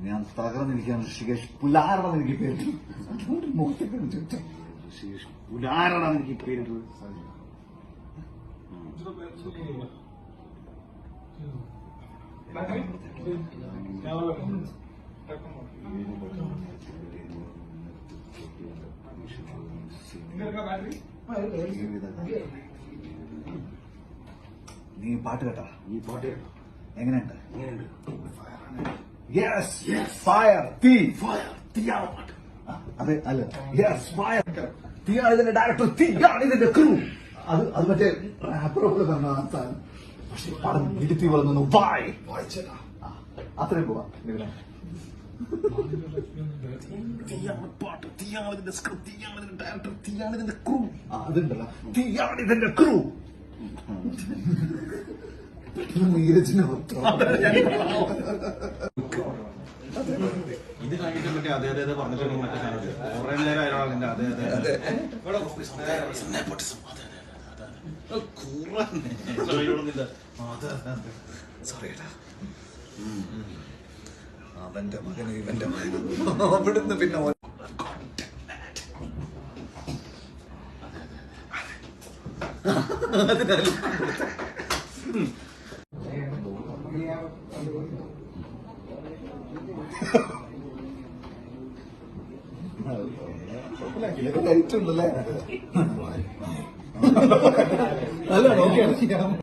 ഞാൻ തകർന്നിരിക്കാൻ ഋഷികേഷ് പുലാരണം എനിക്ക് പേര് മുഖത്തേക്ക് ചോദിച്ചു ഋഷികേഷ് പുലാരണം എനിക്ക് പേരിട്ടത്. നീ പാട്ട് കേട്ടാ? നീ പാട്ട് എങ്ങനെയുണ്ട്? എങ്ങനെയുണ്ട് യെസ് ഫയർ തീ ഫയർ തീയാണ് പാട്ട്. അതെ അല്ല. യെസ് ഫയർ തീയാണ് ഇതിന്റെ ഡയറക്ടർ തീയാണ് ഇതിന്റെ ക്രൂ അത് അത് മറ്റേ റാപ്പർ പോലെ പറഞ്ഞ സാധനം. പക്ഷെ പടം ഇരുത്തി വളർന്നു വായ്. വായിച്ചല്ല അത്രയും പോവാ. ക്രൂ അതുണ്ടല്ലോ. തീയാണ് ഇതിന്റെ ക്രൂ നീരജിന് മറ്റേ അതെ അതെ മറ്റേ കുറെ നേരം അതെ അതെ അതെ. സോറിയടാ അവന്റെ മകന് ഇവന്റെ മകന്. അവിടുന്ന് പിന്നെ ഓൻ- ഇതിലൊക്കെ ലൈറ്റ് ഉണ്ടല്ലേ? അല്ല നോക്കിയാണ്